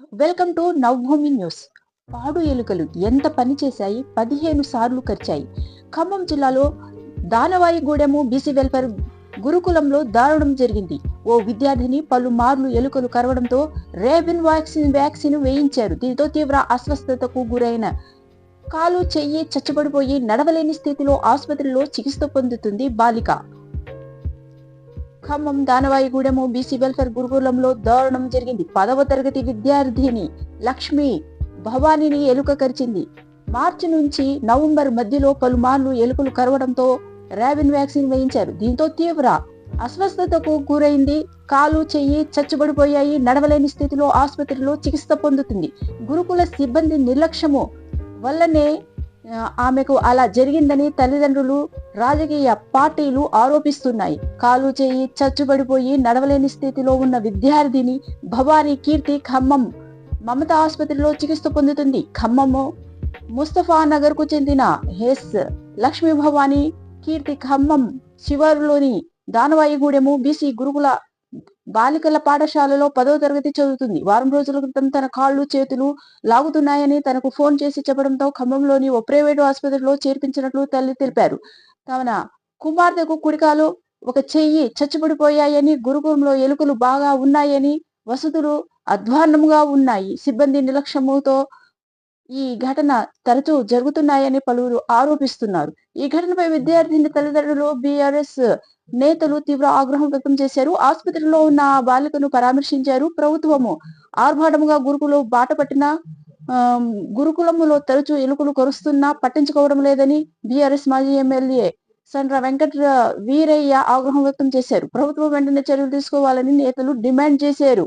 Welcome to Navabhoomi news. పాడు ఎలుకలు ఎంత పని చేశాయి? పదిహేను సార్లు ఖర్చాయి ఖమ్మం జిల్లాలో దానవాయిగూడెము బీసీ వెల్ఫేర్ గురుకులంలో దారుణం జరిగింది. ఓ విద్యార్థిని పలుమార్లు ఎలుకలు కరవడంతో రేబిన్ వ్యాక్సిన్ వ్యాక్సిన్ వేయించారు. దీంతో తీవ్ర అస్వస్థతకు గురైన కాలు చెయ్యి చచ్చబడిపోయి నడవలేని స్థితిలో ఆసుపత్రిలో చికిత్స పొందుతుంది బాలిక. ఖమ్మం దానవాయిగూడెము బీసీ వెల్ఫేర్ గురుకులంలో దారుణం జరిగింది. పదవ తరగతి విద్యార్థిని లక్ష్మి భవానీని ఎలుక కరిచింది. మార్చి నుంచి నవంబర్ మధ్యలో పలుమార్లు ఎలుకలు కరవడంతో ర్యాబిన్ వ్యాక్సిన్ వేయించారు. దీంతో తీవ్ర అస్వస్థతకు గురైంది. కాలు చెయ్యి చచ్చుబడిపోయాయి. నడవలేని స్థితిలో ఆసుపత్రిలో చికిత్స పొందుతుంది. గురుకుల సిబ్బంది నిర్లక్ష్యము వల్లనే ఆమెకు అలా జరిగిందని తల్లిదండ్రులు రాజకీయ పార్టీలు ఆరోపిస్తున్నాయి. కాలు చేయి చచ్చుబడిపోయి నడవలేని స్థితిలో ఉన్న విద్యార్థిని భవానీ కీర్తి ఖమ్మం మమత ఆసుపత్రిలో చికిత్స పొందుతుంది. ఖమ్మము ముస్తఫా నగర్కు చెందిన హెస్ లక్ష్మీ భవానీ కీర్తి ఖమ్మం శివారులోని దానవాయిగూడెము బీసీ గురుకుల బాలికల పాఠశాలలో పదో తరగతి చదువుతుంది. వారం రోజుల క్రితం తన కాళ్ళు చేతులు లాగుతున్నాయని తనకు ఫోన్ చేసి చెప్పడంతో ఖమ్మంలోని ఓ ప్రైవేటు ఆసుపత్రిలో చేర్పించినట్లు తల్లి తెలిపారు. తన కుమార్తెకు కుడికాలు ఒక చెయ్యి చచ్చిపడిపోయాయని గురుకులంలో ఎలుకలు బాగా ఉన్నాయని వసతులు అధ్వాన్నముగా ఉన్నాయి. సిబ్బంది నిర్లక్ష్యముతో ఈ ఘటన తరచూ జరుగుతున్నాయని పలువురు ఆరోపిస్తున్నారు. ఈ ఘటనపై విద్యార్థిని తల్లిదండ్రులు బీఆర్ఎస్ నేతలు తీవ్ర ఆగ్రహం వ్యక్తం చేశారు. ఆసుపత్రిలో ఉన్న ఆ బాలికను పరామర్శించారు. ప్రభుత్వము ఆర్భాటముగా గురుకులు బాట పట్టిన గురుకులములో తరచూ ఎలుకలు కరుస్తున్నా పట్టించుకోవడం లేదని బీఆర్ఎస్ మాజీ ఎమ్మెల్యే సండ్ర వెంకట వీరయ్య ఆగ్రహం వ్యక్తం చేశారు. ప్రభుత్వం వెంటనే చర్యలు తీసుకోవాలని నేతలు డిమాండ్ చేశారు.